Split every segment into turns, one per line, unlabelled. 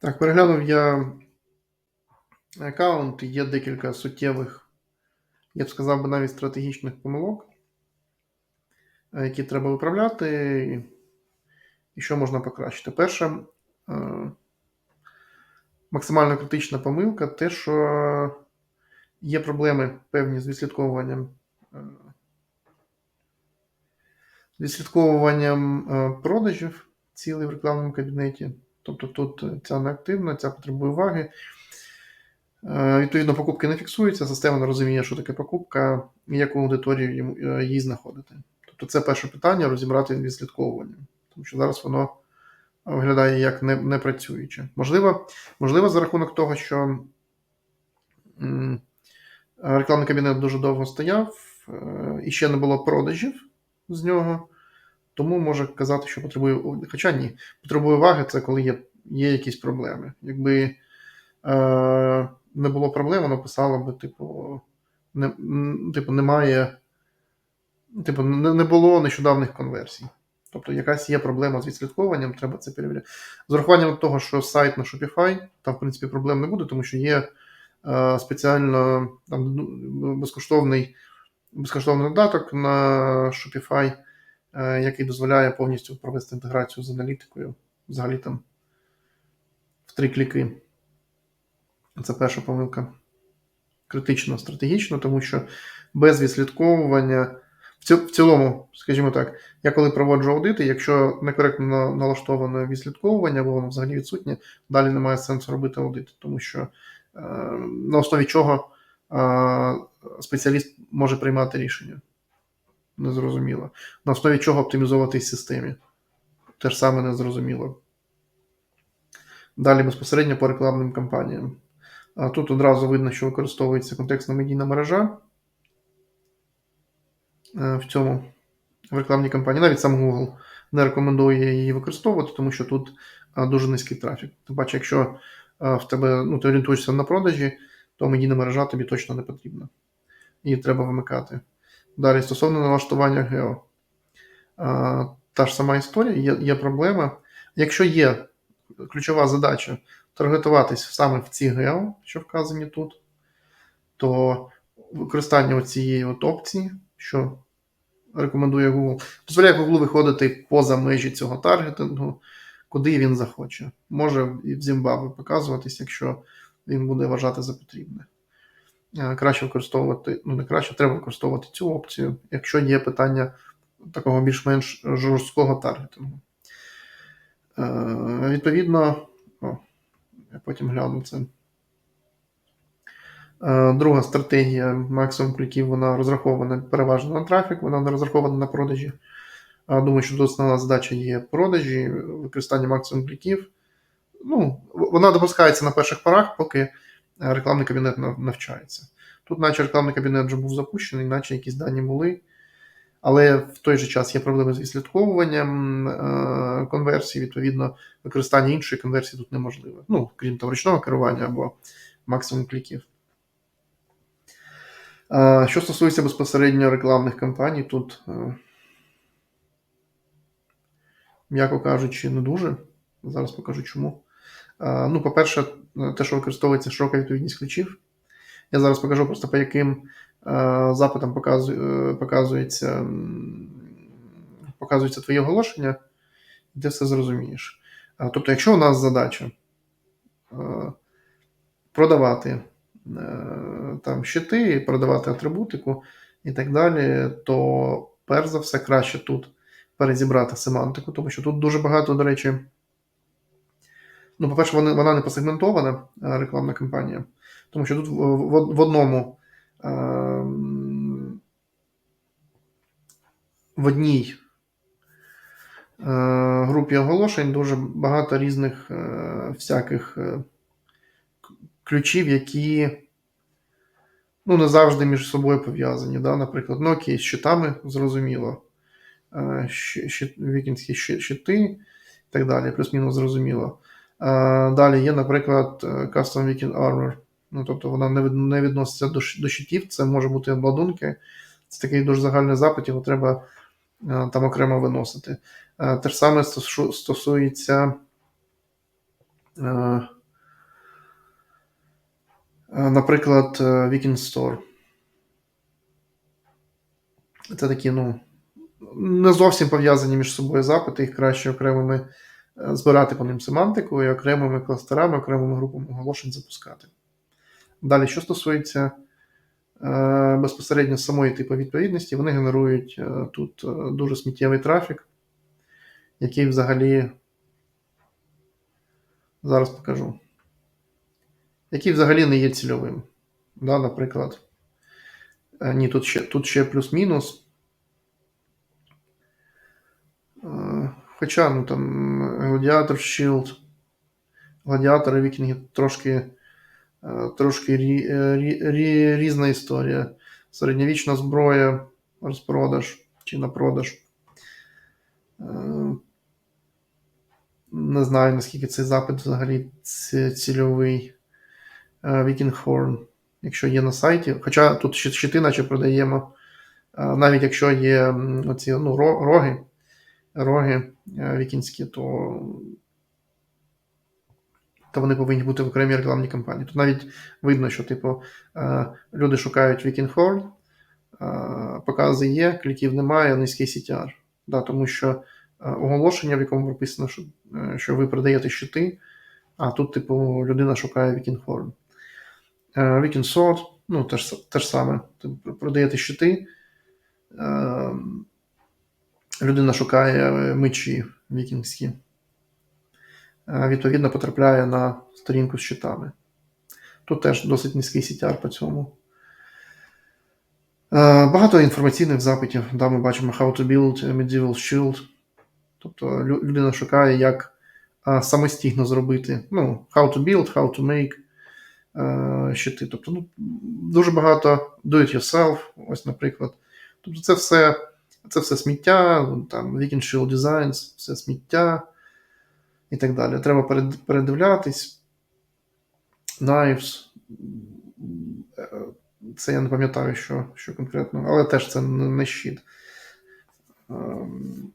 Так, переглянув я аккаунт, є декілька суттєвих, я б сказав би навіть стратегічних помилок, е, які треба виправляти, і що можна покращити. Перша е, максимально критична помилка те, що є проблеми певні з відслідковуванням. е, Відслідковуванням продажів цілей в рекламному кабінеті. Тобто тут е, ця не активна, ця потребує уваги. Е, Відповідно, покупки не фіксуються, система не розуміє, що таке покупка і яку аудиторію йому- е, знаходити. Тобто, це перше питання розібрати відслідковування, тому що зараз воно виглядає як не, непрацююче. Можливо, можливо, за рахунок того, що рекламний кабінет дуже довго стояв і ще не було продажів з нього, тому може казати, що потребує. Хоча ні, потребує уваги, це коли є, є якісь проблеми. Якби е, не було проблем, воно писало би, типу, не, типу, немає. Типу, не, не було нещодавних конверсій. Тобто якась є проблема з відслідковуванням, треба це перевіряти. З урахуванням того, що сайт на Shopify, там, в принципі, проблем не буде, тому що є е, спеціально там, ну, безкоштовний, безкоштовний додаток на Shopify, який дозволяє повністю провести інтеграцію з аналітикою. Взагалі там в три кліки. Це перша помилка. Критично, стратегічно, тому що без відслідковування. В цілому, скажімо так, я коли проводжу аудити, якщо некоректно налаштоване відслідковування, або воно взагалі відсутнє, далі немає сенсу робити аудит, тому що е, на основі чого е, спеціаліст може приймати рішення. Незрозуміло. На основі чого оптимізовувати системі. Те ж саме незрозуміло. Далі безпосередньо по рекламним кампаніям. Тут одразу видно, що використовується контекстна медійна мережа е, в цьому в рекламній кампанії. Навіть сам Google не рекомендує її використовувати, тому що тут е, дуже низький трафік. Тим паче, якщо е, в тебе ну, ти орієнтуєшся на продажі, то медійна мережа тобі точно не потрібна. Її треба вимикати. Далі, стосовно налаштування гео. Та ж сама історія, є, є проблема. Якщо є ключова задача таргетуватись саме в ці гео, що вказані тут, то використання цієї от опції, що рекомендує Google, дозволяє Google виходити поза межі цього таргетингу, куди він захоче. Може і в Зімбабве показуватись, якщо він буде вважати за потрібне. Е, Краще використовувати, ну не краще, треба використовувати цю опцію, якщо є питання такого більш-менш жорсткого таргетингу. Е, Відповідно, о, я потім гляну це. Е, Друга стратегія максимум кліків, вона розрахована переважно на трафік, вона не розрахована на продажі. Думаю, що основна задача є продажі, використання максимум кліків. Ну, вона допускається на перших порах, поки рекламний кабінет навчається. Тут, наче рекламний кабінет вже був запущений, наче якісь дані були. Але в той же час є проблеми з відслідковуванням е, конверсії, відповідно, використання іншої конверсії тут неможливе. Ну, крім того, ручного керування або максимум кліків. Е, Що стосується безпосередньо рекламних кампаній, тут, е, м'яко кажучи, не дуже. Зараз покажу чому. Ну, по-перше, е, те, що використовується широка відповідність ключів. Я зараз покажу просто по яким е, запитам показу- е, показується, показується твоє оголошення, і ти все зрозумієш. Тобто, якщо у нас задача продавати там щити, продавати атрибутику і так далі, то перш за все краще тут перезібрати семантику, тому що тут дуже багато, до речі. Ну, по-перше, вона не посегментована е, рекламна кампанія, тому що тут в, одному ем, в одній е, групі оголошень дуже багато різних е, всяких ключів, які ну, не завжди між собою пов'язані. Да? Наприклад, окей, з щитами зрозуміло. Вікінські щи- щити і так далі, плюс-мінус зрозуміло. Е, Далі є, наприклад, е, Custom Weekend Armor. Ну, тобто вона не, відноситься до, щитів, це може бути обладунки. Це такий дуже загальний запит, його треба е, там окремо виносити. Те ж саме стосується Наприклад, Weekend Store. Це такі, ну, не зовсім пов'язані між собою запити, їх краще окремими збирати по ним семантику і окремими кластерами, окремими групами оголошень запускати. Далі, що стосується е, безпосередньо самої типу відповідності, вони генерують е, тут е, дуже сміттєвий трафік, який взагалі. Зараз покажу. Який взагалі не є цільовим. Да, Наприклад. Ні, тут ще тут ще плюс-мінус. Е, Хоча ну, там Гладіатор Shield, Гладіатори Вікінги трошки е, трошки рі, е, рі, рі, різна історія. Середньовічна зброя, розпродаж чи на продаж. Е, Не знаю, наскільки цей запит взагалі цільовий. Viking якщо є на сайті. Хоча тут щити, наче продаємо. Навіть якщо є оці ну, роги, роги е, вікінські, то, то вони повинні бути в окремій рекламній кампанії. Тут навіть видно, що типу, е, люди шукають Viking Horn, е, покази є, кліків немає, низький CTR. Да, тому що оголошення, в якому прописано, що, що ви продаєте щити, а тут, типу, людина шукає Viking Horn. Weekend Sword, ну, те ж, саме. Ти продаєте щити. Людина шукає е, мечі вікінгські. Е, відповідно, потрапляє на сторінку з щитами. Тут теж досить низький CTR по цьому. Е, Багато інформаційних запитів. Да, ми бачимо How to build medieval shield. Тобто людина шукає, як самостійно зробити. Ну, how to build, how to make щити. Тобто, ну, дуже багато do it yourself, ось, наприклад. Тобто, це все, це все сміття, там Weekend Shield Designs, все сміття і так далі. Треба передивлятись. Knives. Е, Це я не пам'ятаю, що, що конкретно, але теж це не щит. Ем,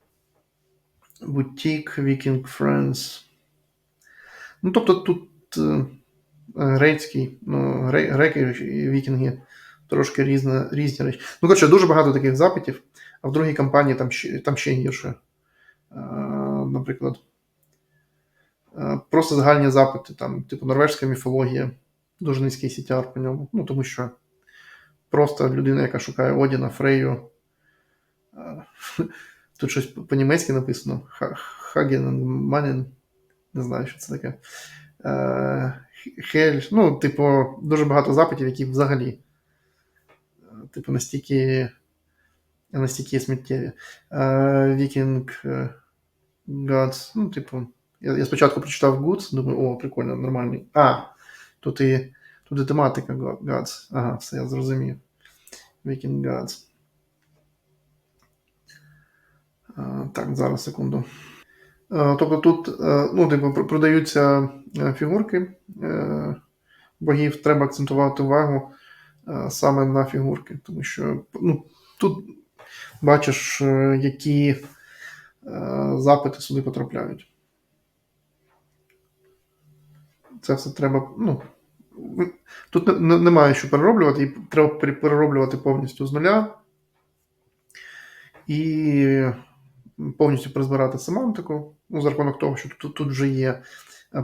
Boutique, Viking Friends. Ну, тобто тут е, грецький, ну, греки і вікінги трошки різна, різні речі. Ну, коротше, дуже багато таких запитів, а в другій кампанії там ще, там ще гірше. Е, Наприклад, е, просто загальні запити, там, типу норвежська міфологія, дуже низький CTR по ньому. Ну, тому що просто людина, яка шукає Одіна, Фрейю. е, Тут щось по-німецьки написано. Хаген Манін. Не знаю, що це таке. Хель. Ну, типу, дуже багато запитів, які взагалі, типу, настільки, настільки сміттєві. Вікінг Gods. Ну, типу, я, я спочатку прочитав Goods, думаю, о, прикольно, нормальний. А, тут і, тут і тематика Gods. Ага, все, я зрозумів. Viking Gods. Е, Так, зараз секунду. Е, Тобто тут е, ну, типу, продаються е, фігурки е, богів, треба акцентувати увагу е, саме на фігурки, тому що ну, тут бачиш, е, які е, запити сюди потрапляють. Це все треба. Ну, тут не- не- немає що перероблювати, і треба перероблювати повністю з нуля. І повністю призбирати семантику, ну, за рахунок того, що тут, тут вже є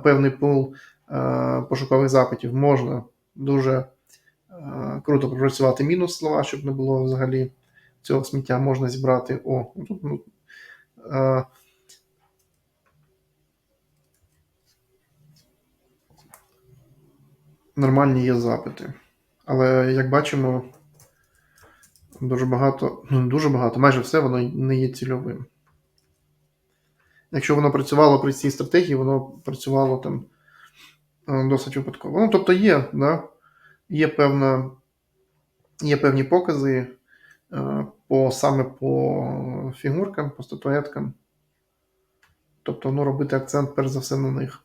певний пул е, пошукових запитів, можна дуже круто пропрацювати мінус слова, щоб не було взагалі цього сміття, можна зібрати. О, тут, ну, е, нормальні є запити. Але як бачимо, дуже багато, ну дуже багато, майже все воно не є цільовим. Якщо воно працювало при цій стратегії, воно працювало там е, досить випадково. Ну, тобто є, да, є, певна, є певні покази е, по, саме по фігуркам, по статуеткам. Тобто, ну, робити акцент перш за все на них.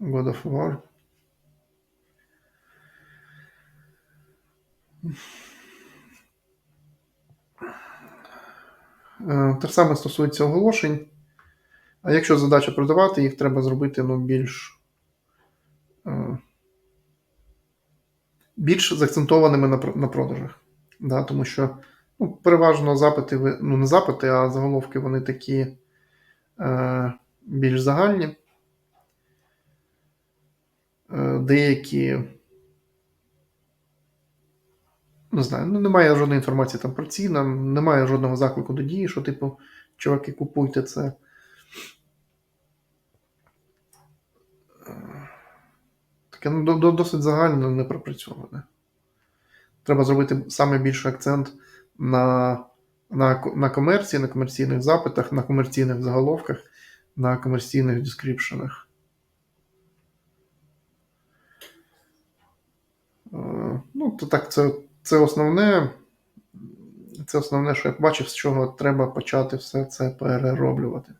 God of War. Е, Те саме стосується оголошень. А якщо задача продавати, їх треба зробити ну, більш, е, більш заакцентованими на, на продажах. Да, тому що ну, переважно запити, ну не запити, а заголовки вони такі е, більш загальні. Е, деякі. Не знаю, ну немає жодної інформації там про ціни, немає жодного заклику до дії, що, типу, чуваки, купуйте це. Таке ну, до- до- досить загально не пропрацьоване. Треба зробити саме більший акцент на, на, на комерції, на комерційних запитах, на комерційних заголовках, на комерційних дескріпшенах. Е, Ну, то так, це, це основне. Це основне, що я бачив, з чого треба почати все це перероблювати.